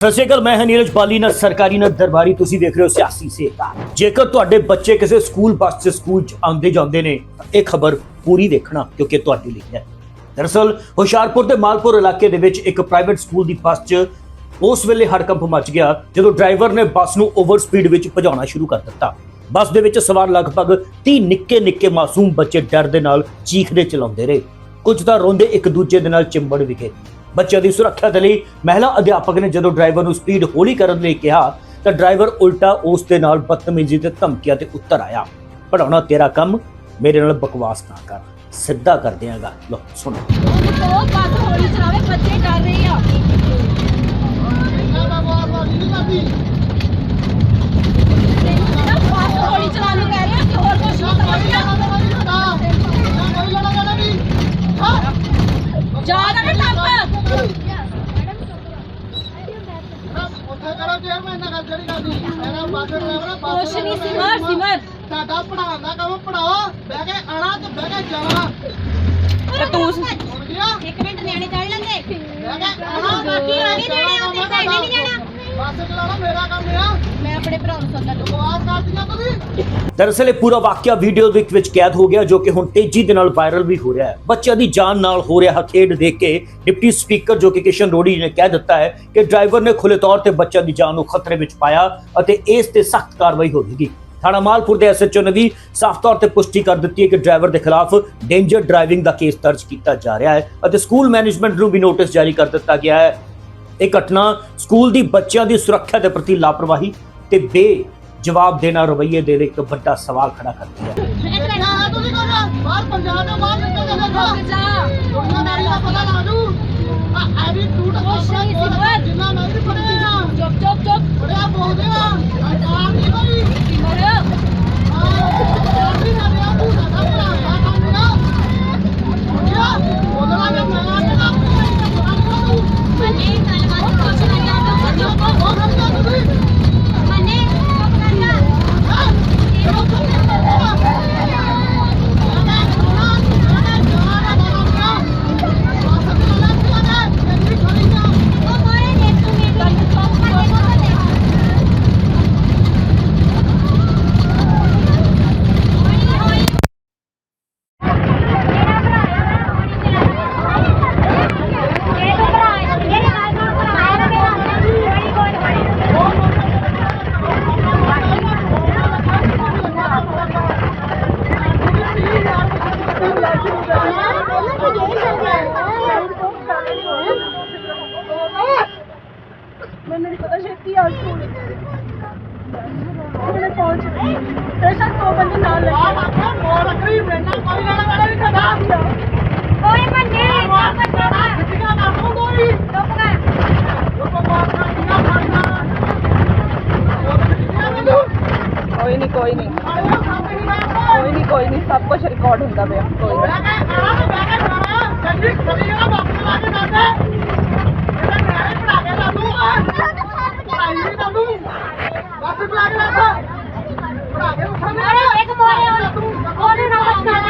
ਸਤਿ ਸ਼੍ਰੀ ਅਕਾਲ, ਮੈਂ ਹਾਂ ਨੀਰਜ ਬਾਲੀ ਨਾਲ ਸਰਕਾਰੀ ਨਾਲ ਦਰਬਾਰੀ, ਤੁਸੀਂ ਦੇਖ ਰਹੇ ਹੋ ਸਿਆਸੀ ਸੇਕਾ ਜੇਕਰ ਤੁਹਾਡੇ ਬੱਚੇ ਕਿਸੇ ਸਕੂਲ ਬੱਸ 'ਚ ਸਕੂਲ 'ਚ ਆਉਂਦੇ ਜਾਂਦੇ ਨੇ, ਤਾਂ ਇਹ ਖਬਰ ਪੂਰੀ ਦੇਖਣਾ, ਕਿਉਂਕਿ ਤੁਹਾਡੇ ਲਈ ਹੈ। ਦਰਅਸਲ, ਹੁਸ਼ਿਆਰਪੁਰ ਦੇ ਮਾਲਪੁਰ ਇਲਾਕੇ ਦੇ ਵਿੱਚ ਇੱਕ ਪ੍ਰਾਈਵੇਟ ਸਕੂਲ ਦੀ ਬੱਸ 'ਚ ਉਸ ਵੇਲੇ ਹੜਕੰਪ ਮਚ ਗਿਆ, ਜਦੋਂ ਡਰਾਈਵਰ ਨੇ ਬੱਸ ਨੂੰ ਓਵਰ ਸਪੀਡ ਵਿੱਚ ਭਜਾਉਣਾ ਸ਼ੁਰੂ ਕਰ ਦਿੱਤਾ। ਬੱਸ ਦੇ ਵਿੱਚ ਸਵਾਰ ਲਗਭਗ 30 ਨਿੱਕੇ ਨਿੱਕੇ ਮਾਸੂਮ ਬੱਚੇ ਡਰ ਦੇ ਨਾਲ ਚੀਖਦੇ ਚਲਾਉਂਦੇ ਰਹੇ। ਕੁਝ ਤਾਂ ਰੋਂਦੇ ਇੱਕ ਦੂਜੇ ਦੇ ਨਾਲ ਚਿੰਬੜ ਵੀ ਬੱਚਿਆਂ ਦੀ ਸੁਰੱਖਿਆ ਦੇ ਲਈ ਮਹਿਲਾ ਅਧਿਆਪਕ ਨੇ ਜਦੋਂ ਡਰਾਈਵਰ ਨੂੰ ਸਪੀਡ ਹੌਲੀ ਕਰਨ ਲਈ ਕਿਹਾ, ਤਾਂ ਡਰਾਈਵਰ ਉਲਟਾ ਉਸ ਦੇ ਨਾਲ ਬਦਤਮੀਜ਼ੀ ਤੇ ਧਮਕੀਆਂ ਤੇ ਉੱਤਰ ਆਇਆ। ਪੜਾਉਣਾ ਤੇਰਾ ਕੰਮ, ਮੇਰੇ ਨਾਲ ਬਕਵਾਸ ਨਾ ਕਰ। ਸਿੱਧਾ ਕਰ ਦਿਆਂਗਾ। ਲੋ ਸੁਣੋ। ਉਹ ਬੱਸ ਹੌਲੀ ਚਲਾਵੇ ਬੱਚੇ ਡਰ ਰਹੇ ਆ ਨਾ ਬੱਸ ਹੌਲੀ ਚਲਾਉਣ ਨੂੰ ਕਹਿ ਰਹੇ ਆ ਕਿ ਹੋਰ ਕੁਝ ਨਹੀਂ ਸਮਝਿਆ ਜਾ ਨਾ ਟੱਪ ਕੁਛ ਨਹੀਂ ਸਿਮਰ ਸਿਮਰ ਸਾਡਾ ਪੜਾਉਣ ਦਾ ਕੰਮ ਪੜਾਓ ਬਹਿ ਕੇ ਆਣਾ ਤੇ ਬਹਿ ਕੇ ਜਾਣਾ। ਤੇ ਤੂੰ ਸੁਣ ਗਿਆ ਇੱਕ ਮਿੰਟ ਨਿਆਣੇ ਚੜ ਲੈਂਦੇ ਬਹਿ ਕੇ ਆਣਾ ਬਾਕੀ ਆ ਗਏ ਜਿਹੜੇ ਉੱਥੇ ਭੈਣੇ ਨਹੀਂ ਜਾਣਾ ਬੱਸ ਚਲਾਉਣਾ ਮੇਰਾ ਕੰਮ ਆ। ਮੈਂ ਆਪਣੇ ਭਰਾ ਨੂੰ ਸੱਦਾ ਦੂੰ ਬਕਵਾਸ ਕਰਦੀਆਂ ਤੁਸੀਂ ਦਰਅਸਲ ਇਹ ਪੂਰਾ ਵਾਕਿਆ ਵੀਡੀਓ ਦੇ ਵਿੱਚ ਕੈਦ ਹੋ ਗਿਆ ਜੋ ਕਿ ਹੁਣ ਤੇਜ਼ੀ ਦੇ ਨਾਲ ਵਾਇਰਲ ਵੀ ਹੋ ਰਿਹਾ ਹੈ। ਬੱਚਿਆਂ ਦੀ ਜਾਨ ਨਾਲ ਹੋ ਰਿਹਾ ਖੇਡ ਦੇਖ ਕੇ ਡਿਪਟੀ ਸਪੀਕਰ ਜੋ ਕਿ ਕਿਸ਼ਨ ਰੋੜੀ ਨੇ ਕਹਿ ਦਿੱਤਾ ਹੈ ਕਿ ਡਰਾਈਵਰ ਨੇ ਖੁੱਲੇ ਤੌਰ ਤੇ ਬੱਚਿਆਂ ਦੀ ਜਾਨ ਨੂੰ ਖਤਰੇ ਵਿੱਚ ਪਾਇਆ ਅਤੇ ਇਸ ਤੇ ਸਖਤ ਕਾਰਵਾਈ ਹੋਵੇਗੀ ਥਾਣਾ ਮਾਲਪੁਰ ਦੇ ਐਸਐਚਓ ਨੇ ਵੀ ਸਾਫ਼ ਤੌਰ ਤੇ ਪੁਸ਼ਟੀ ਕਰ ਦਿੱਤੀ ਹੈ ਕਿ ਡਰਾਈਵਰ ਦੇ ਖਿਲਾਫ ਡੇਂਜਰ ਡਰਾਈਵਿੰਗ ਦਾ ਕੇਸ ਦਰਜ ਕੀਤਾ ਜਾ ਰਿਹਾ ਹੈ ਅਤੇ ਸਕੂਲ ਮੈਨੇਜਮੈਂਟ ਨੂੰ ਵੀ ਨੋਟਿਸ ਜਾਰੀ ਕਰ ਦਿੱਤਾ ਗਿਆ ਹੈ। ਇਹ ਘਟਨਾ ਸਕੂਲ ਦੀ ਬੱਚਿਆਂ ਦੀ ਸੁਰੱਖਿਆ ਦੇ ਪ੍ਰਤੀ ਲਾਪਰਵਾਹੀ ਤੇ ਬੇ ਜਵਾਬ ਦੇਣਾ ਰਵੱਈਏ ਦੇ ਇੱਕ ਵੱਡਾ ਸਵਾਲ ਖੜਾ ਕਰਦੀ ਹੈ ਦੇਖਿਆ ਹੈ ਤੁਸੀਂ ਕੋਣਾ ਬਾਹਰ ਪੰਜਾਬ ਤੋਂ ਬਾਹਰ ਨਿਕਲ ਕੇ ਦੇਖੋ ਜਾ ਦੁਨੀਆਦਾਰੀ ਦਾ ਪਤਾ ਲਾ ਦੂ ਆ ਐਟੀਟਿਊਡ ਕੁਛ ਨਹੀਂ ਸਿਮਰ। ਜਿੰਨਾ ਮੈਂ ਵੀ ਪੜਿਆ ਚੁੱਪ ਚੁੱਪ ਚੁੱਪ ਪੜਿਆ ਬੋਲਦੇ ਆ ਸਰਕਾਰ ਨਹੀਂ ਕੋਈ ਸਿਮਰ ਆਹ ਨਾ ਰਿਹਾ ਤੂੰ ਸਾਡਾ ਭਰਾ ਦਾ ਕੰਮ ਨਾ ਬੋਲਿਆ ਬੋਲਣਾ ਜੇ ਮੈਂ ਆ ਨਾ ਪਤਾ ਨਹੀਂ ਤੂੰ ਮਨੇ ਗੱਲਬਾਤ ਕੁਛ ਨਹੀਂ ਆ ਤੂੰ ਚੁੱਪ ਹੋ ਗਿਆ ਤੁਸੀਂ ਮਨੇ ਚੁੱਪ ਕਰ ਜਾ ਹਾਂ ਚਲੋ ਉਹ ਮੋਰੇ ਦੇਖ ਤੂੰ ਮੇਰੇ ਗੱਲ ਚੁੱਪ ਕਰ ਦੇ ਮੈਨੂੰ ਨਹੀਂ ਪਤਾ ਛੇਤੀ ਆ ਸਕੂਲ ਉਹਨੇ ਪਹੁੰਚ ਗਈ ਤੇ ਸ਼ਾਇਦ ਦੋ ਬੰਦੇ ਨਾਲ ਲੱਗੇ ਓਏ ਮੰਨੇ ਚੁੱਪ ਕਰ ਚੁੱਪ ਕਰ ਕੋਈ ਨਹੀਂ ਕੋਈ ਨਹੀਂ ਕੋਈ ਨਹੀਂ ਕੋਈ ਨਹੀਂ ਸਭ ਕੁਝ ਰਿਕਾਰਡ ਹੁੰਦਾ ਪਿਆ। ਕੋਈ ਨਹੀਂ। ਮੋਰੇ ਇੱਕ ਮੋਰੇ ਉਹਨੇ ਨਾ ਬਸ ਕਰ ਜਿਹੜਾ ਮੋਰੇ ਜਾਂਦਾ ਆ ਓਏ ਚੁੱਪ ਕਰ ਮੰਨੇ ਚੁੱਪ ਕਰ ਭਗਵਾਨ ਨੇ ਕੀ ਕਰੋ ਚੁੱਪ ਚੁੱਪ ਚੁੱਪ ਚੁੱਪ ਕਿਸੇ ਨੇ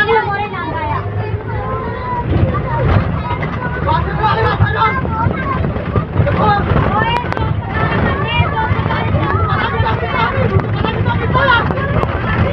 ਨਹੀਂ ਰੋਣਾ ਚੁੱਪ ਮਤ ਚੁੱਪ ਮੇਰੇ ਬੱਚਿਓ ਚੁੱਪ ਕਰ ਜਾਓ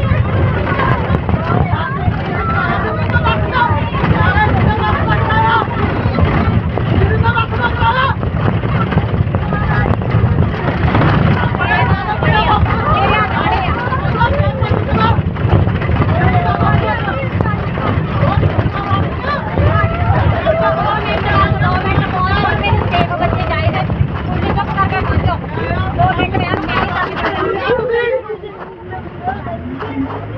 ਸਾਪੇ ਯਾਰ ਤੇ ਮੁੱਲ ਖਰੀਦ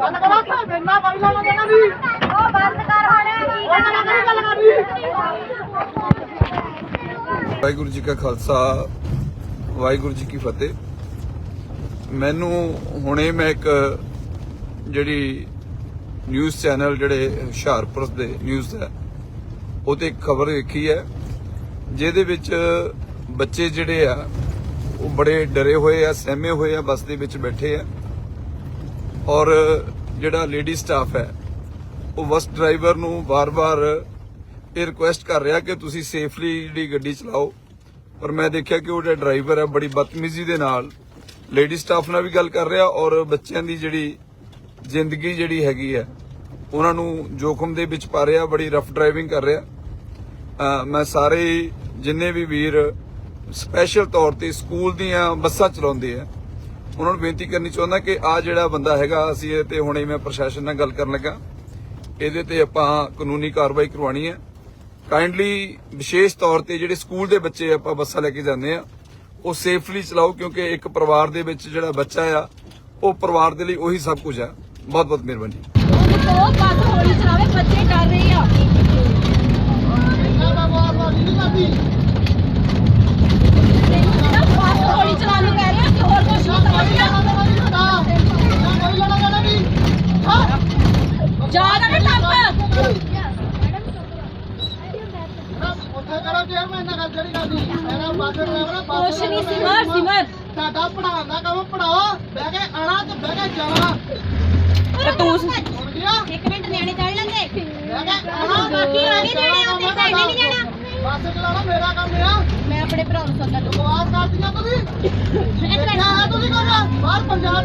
ਮੈਨੂੰ ਕਰਾ ਸਾ ਮੈਨਾਂ ਕੋਈ ਨਾ ਕਹਿੰਦਾ ਨਹੀਂ ਉਹ ਬੰਦ ਕਰ ਹੁਣ ਕੀ ਉਹ ਕਰੀ ਗੱਲ ਕਰਦੀ ਵਾਹਿਗੁਰੂ ਜੀ ਕਾ ਖਾਲਸਾ, ਵਾਹਿਗੁਰੂ ਜੀ ਕੀ ਫਤਿਹ। ਮੈਨੂੰ ਹੁਣੇ ਮੈਂ ਇੱਕ ਜਿਹੜੀ ਨਿਊਜ਼ ਚੈਨਲ ਜਿਹੜੇ ਹੁਸ਼ਿਆਰਪੁਰ ਦੇ ਨਿਊਜ਼ ਹੈ, ਉਹ ਤੇ ਇੱਕ ਖਬਰ ਵੇਖੀ ਹੈ, ਜਿਹਦੇ ਵਿੱਚ ਬੱਚੇ ਜਿਹੜੇ ਆ ਉਹ ਬੜੇ ਡਰੇ ਹੋਏ ਆ, ਸਹਿਮੇ ਹੋਏ ਆ, ਬੱਸ ਦੇ ਵਿੱਚ ਬੈਠੇ ਆ। ਔਰ ਜਿਹੜਾ ਲੇਡੀ ਸਟਾਫ ਹੈ, ਉਹ ਬੱਸ ਡਰਾਈਵਰ ਨੂੰ ਵਾਰ ਵਾਰ ਇਹ ਰਿਕੁਐਸਟ ਕਰ ਰਿਹਾ ਕਿ ਤੁਸੀਂ ਸੇਫਲੀ ਜਿਹੜੀ ਗੱਡੀ ਚਲਾਓ। ਪਰ ਮੈਂ ਦੇਖਿਆ ਕਿ ਉਹ ਜਿਹੜਾ ਡਰਾਈਵਰ ਹੈ, ਬੜੀ ਬਦਤਮੀਜ਼ੀ ਦੇ ਨਾਲ ਲੇਡੀ ਸਟਾਫ ਨਾਲ ਵੀ ਗੱਲ ਕਰ ਰਿਹਾ ਔਰ ਬੱਚਿਆਂ ਦੀ ਜਿਹੜੀ ਜ਼ਿੰਦਗੀ ਜਿਹੜੀ ਹੈਗੀ ਹੈ, ਉਹਨਾਂ ਨੂੰ ਜੋਖਮ ਦੇ ਵਿੱਚ ਪਾ ਰਿਹਾ, ਬੜੀ ਰਫ ਡਰਾਈਵਿੰਗ ਕਰ ਰਿਹਾ। ਮੈਂ ਸਾਰੇ ਜਿੰਨੇ ਵੀ ਵੀਰ ਸਪੈਸ਼ਲ ਤੌਰ ਤੇ ਸਕੂਲ ਦੀਆਂ ਬੱਸਾਂ ਚਲਾਉਂਦੇ ਆ। ਉਹਨਾਂ ਨੂੰ ਬੇਨਤੀ ਕਰਨੀ ਚਾਹੁੰਦਾ ਕਿ ਆ ਜਿਹੜਾ ਬੰਦਾ ਹੈਗਾ ਅਸੀਂ ਇਹ ਤੇ ਹੁਣੇ ਮੈਂ ਪ੍ਰਸ਼ਾਸਨ ਨਾਲ ਗੱਲ ਕਰਨ ਲੱਗਾ। ਇਹਦੇ ਤੇ ਆਪਾਂ ਕਾਨੂੰਨੀ ਕਾਰਵਾਈ ਕਰਵਾਉਣੀ ਹੈ ਕਾਈਂਡਲੀ ਵਿਸ਼ੇਸ਼ ਤੌਰ ਤੇ ਜਿਹੜੇ ਸਕੂਲ ਦੇ ਬੱਚੇ ਆਪਾਂ ਬੱਸਾਂ ਲੈ ਕੇ ਜਾਂਦੇ ਆ ਉਹ ਸੇਫਲੀ ਚਲਾਓ ਕਿਉਂਕਿ ਇੱਕ ਪਰਿਵਾਰ ਦੇ ਵਿੱਚ ਜਿਹੜਾ ਬੱਚਾ ਆ ਉਹ ਪਰਿਵਾਰ ਦੇ ਲਈ ਉਹੀ ਸਭ ਕੁਝ ਆ। ਬਹੁਤ ਬਹੁਤ ਮਿਹਰਬਾਨੀ। ਬਹੁਤ ਬੱਸ ਹੌਲੀ ਚਲਾਵੇ ਬੱਚੇ ਡਰ ਰਹੇ ਆ ਇੰਨਾ ਦਾ ਬਾਤ ਵਾਲੀ ਨਹੀਂ ਕਰਦੀ ਤੈਨੂੰ ਜਿਹੜਾ ਬੱਸ ਹੌਲੀ ਚਲਾਉਣ ਨੂੰ ਕਹਿ ਰਿਹਾ ਕਿ ਹੋਰ ਕੁਝ ਨਹੀਂ ਸਮਝ ਰਿਹਾ ਕੋਈ ਲੜਾ ਲੜਾ ਨਹੀਂ ਹਾਂ ਜਾ ਨਾ ਟੱਪ ਉੱਥੇ ਕਰੋ ਜੇ ਮੈਂ ਨਾ ਗੱਲ ਜਿਹੜੀ ਕਰਦੀ ਮੇਰਾ ਬਾਸ ਡਰਾਈਵਰ ਕੁਛ ਨਹੀਂ ਸਿਮਰ ਸਿਮਰ ਸਾਡਾ ਪੜਾਉਣ ਦਾ ਕੰਮ ਪੜਾਓ ਬਹਿ ਕੇ ਆਣਾ ਤੇ ਬਹਿ ਕੇ ਜਾਣਾ ਇੱਕ ਮਿੰਟ ਨਿਆਣੇ ਚੜ ਲੈਂਦੇ। ਆਣਾ ਬਾਕੀ ਆ ਤਾਂ ਨਹੀਂ ਜਾਣਾ। ਬੱਸ ਮੇਰਾ ਕੰਮ ਆ। ਮੈਂ ਆਪਣੇ ਭਰਾ ਨੂੰ ਸੱਦਾ ਦੂੰ ਬਕਵਾਸ ਕਰਦੀਆਂ ਤੁਸੀਂ ਦੇਖਿਆ ਹੈ ਤੁਸੀਂ ਕਰਨਾ ਬਾਹਰ ਪੰਜਾਬ